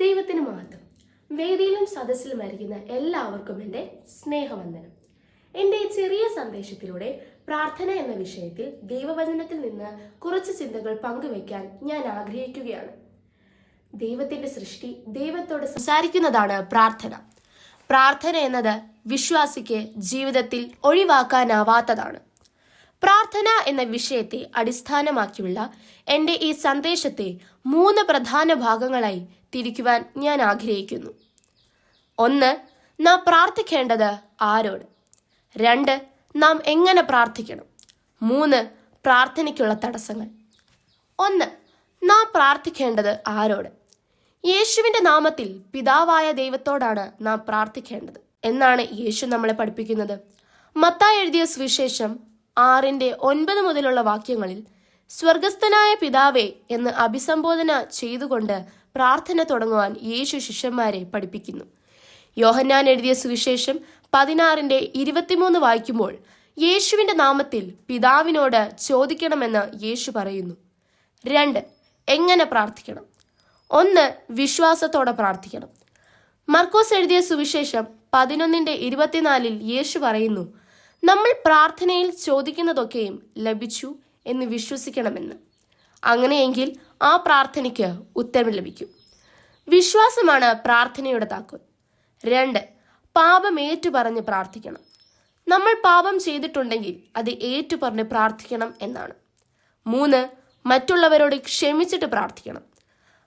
ദൈവത്തിന് മഹത്വം. വേദിയിലും സദസ്സിലും ഇരിക്കുന്ന എല്ലാവർക്കും എന്റെ സ്നേഹവന്ദനം. എന്റെ ഈ ചെറിയ സന്ദേശത്തിലൂടെ പ്രാർത്ഥന എന്ന വിഷയത്തിൽ ദൈവവചനത്തിൽ നിന്ന് കുറച്ച് ചിന്തകൾ പങ്കുവയ്ക്കാൻ ഞാൻ ആഗ്രഹിക്കുകയാണ്. ദൈവത്തിന്റെ സൃഷ്ടി ദൈവത്തോട് സംസാരിക്കുന്നതാണ് പ്രാർത്ഥന. പ്രാർത്ഥന എന്നത് വിശ്വാസിക്ക് ജീവിതത്തിൽ ഒഴിവാക്കാനാവാത്തതാണ്. പ്രാർത്ഥന എന്ന വിഷയത്തെ അടിസ്ഥാനമാക്കിയുള്ള എന്റെ ഈ സന്ദേശത്തെ മൂന്ന് പ്രധാന ഭാഗങ്ങളായി തിരിക്കുവാൻ ഞാൻ ആഗ്രഹിക്കുന്നു. ഒന്ന് നാം പ്രാർത്ഥിക്കേണ്ടത് ആരോട്? രണ്ട് നാം എങ്ങനെ പ്രാർത്ഥിക്കണം? മൂന്ന് പ്രാർത്ഥനയ്ക്കുള്ള തടസ്സങ്ങൾ. ഒന്ന് നാം പ്രാർത്ഥിക്കേണ്ടത് ആരോട്? യേശുവിന്റെ നാമത്തിൽ പിതാവായ ദൈവത്തോടാണ് നാം പ്രാർത്ഥിക്കേണ്ടത്. എന്നാണ് യേശു നമ്മളെ പഠിപ്പിക്കുന്നത്. മത്തായി എഴുതിയ സുവിശേഷം ആറിന്റെ ഒൻപത് മുതലുള്ള വാക്യങ്ങളിൽ സ്വർഗസ്ഥനായ പിതാവേ എന്ന് അഭിസംബോധന ചെയ്തുകൊണ്ട് പ്രാർത്ഥന തുടങ്ങുവാൻ യേശു ശിഷ്യന്മാരെ പഠിപ്പിക്കുന്നു. യോഹന്നാൻ എഴുതിയ സുവിശേഷം പതിനാറിന്റെ ഇരുപത്തിമൂന്ന് വായിക്കുമ്പോൾ യേശുവിന്റെ നാമത്തിൽ പിതാവിനോട് ചോദിക്കണമെന്ന് യേശു പറയുന്നു. രണ്ട് എങ്ങനെ പ്രാർത്ഥിക്കണം? ഒന്ന് വിശ്വാസത്തോടെ പ്രാർത്ഥിക്കണം. മർക്കോസ് എഴുതിയ സുവിശേഷം പതിനൊന്നിന്റെ ഇരുപത്തിനാലിൽ യേശു പറയുന്നു നമ്മൾ പ്രാർത്ഥനയിൽ ചോദിക്കുന്നതൊക്കെയും ലഭിച്ചു എന്ന് വിശ്വസിക്കണമെന്ന്. അങ്ങനെയെങ്കിൽ ആ പ്രാർത്ഥനയ്ക്ക് ഉത്തരം ലഭിക്കും. വിശ്വാസമാണ് പ്രാർത്ഥനയുടെ താക്കോൽ. രണ്ട് പാപം ഏറ്റുപറഞ്ഞ് പ്രാർത്ഥിക്കണം. നമ്മൾ പാപം ചെയ്തിട്ടുണ്ടെങ്കിൽ അത് ഏറ്റുപറഞ്ഞ് പ്രാർത്ഥിക്കണം എന്നാണ്. മൂന്ന് മറ്റുള്ളവരോട് ക്ഷമിച്ചിട്ട് പ്രാർത്ഥിക്കണം.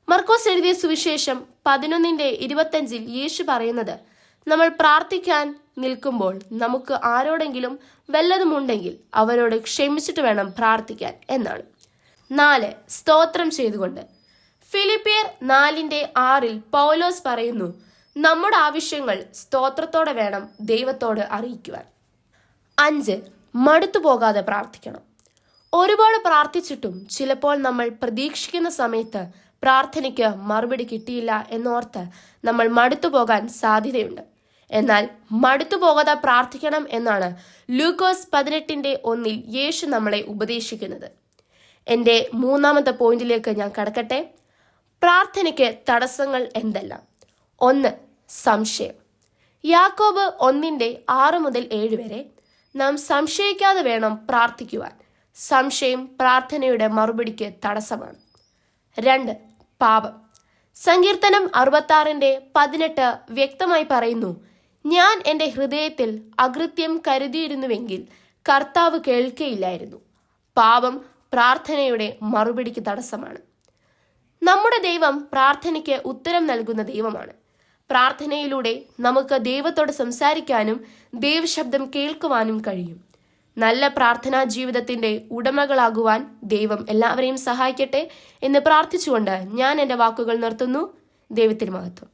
മർക്കോസ് എഴുതിയ സുവിശേഷം പതിനൊന്നിന്റെ ഇരുപത്തഞ്ചിൽ യേശു പറയുന്നത് നമ്മൾ പ്രാർത്ഥിക്കാൻ നിൽക്കുമ്പോൾ നമുക്ക് ആരോടെങ്കിലും വല്ലതുമുണ്ടെങ്കിൽ അവരോട് ക്ഷമിച്ചിട്ട് വേണം പ്രാർത്ഥിക്കാൻ എന്നാണ്. നാല് സ്തോത്രം ചെയ്തുകൊണ്ട്. ഫിലിപ്പിയർ നാലിന്റെ ആറിൽ പൗലോസ് പറയുന്നു നമ്മുടെ ആവശ്യങ്ങൾ സ്തോത്രത്തോടെ വേണം ദൈവത്തോട് അറിയിക്കുവാൻ. അഞ്ച് മടുത്തു പോകാതെ പ്രാർത്ഥിക്കണം. ഒരുപാട് പ്രാർത്ഥിച്ചിട്ടും ചിലപ്പോൾ നമ്മൾ പ്രതീക്ഷിക്കുന്ന സമയത്ത് പ്രാർത്ഥനയ്ക്ക് മറുപടി കിട്ടിയില്ല എന്നോർത്ത് നമ്മൾ മടുത്തു പോകാൻ സാധ്യതയുണ്ട്. എന്നാൽ മടുത്തു പോകാതെ പ്രാർത്ഥിക്കണം എന്നാണ് ലൂക്കോസ് പതിനെട്ടിന്റെ ഒന്നിൽ യേശു നമ്മളെ ഉപദേശിക്കുന്നത്. എന്റെ മൂന്നാമത്തെ പോയിന്റിലേക്ക് ഞാൻ കടക്കട്ടെ. പ്രാർത്ഥനയ്ക്ക് തടസ്സങ്ങൾ എന്തെല്ലാം? ഒന്ന് സംശയം. യാക്കോബ് ഒന്നിന്റെ ആറ് മുതൽ ഏഴ് വരെ നാം സംശയിക്കാതെ വേണം പ്രാർത്ഥിക്കുവാൻ. സംശയം പ്രാർത്ഥനയുടെ മറുപടിക്ക് തടസ്സമാണ്. രണ്ട് പാപം. സങ്കീർത്തനം അറുപത്താറിന്റെ പതിനെട്ട് വ്യക്തമായി പറയുന്നു ഞാൻ എന്റെ ഹൃദയത്തിൽ അകൃത്യം കരുതിയിരുന്നുവെങ്കിൽ കർത്താവ് കേൾക്കയില്ലായിരുന്നു. പാപം പ്രാർത്ഥനയുടെ മറുപടിക്ക് തടസ്സമാണ്. നമ്മുടെ ദൈവം പ്രാർത്ഥനയ്ക്ക് ഉത്തരം നൽകുന്ന ദൈവമാണ്. പ്രാർത്ഥനയിലൂടെ നമുക്ക് ദൈവത്തോട് സംസാരിക്കാനും ദൈവശബ്ദം കേൾക്കുവാനും കഴിയും. നല്ല പ്രാർത്ഥനാ ജീവിതത്തിന്റെ ഉടമകളാകുവാൻ ദൈവം എല്ലാവരെയും സഹായിക്കട്ടെ എന്ന് പ്രാർത്ഥിച്ചുകൊണ്ട് ഞാൻ എന്റെ വാക്കുകൾ നിർത്തുന്നു. ദൈവത്തിന് മഹത്വം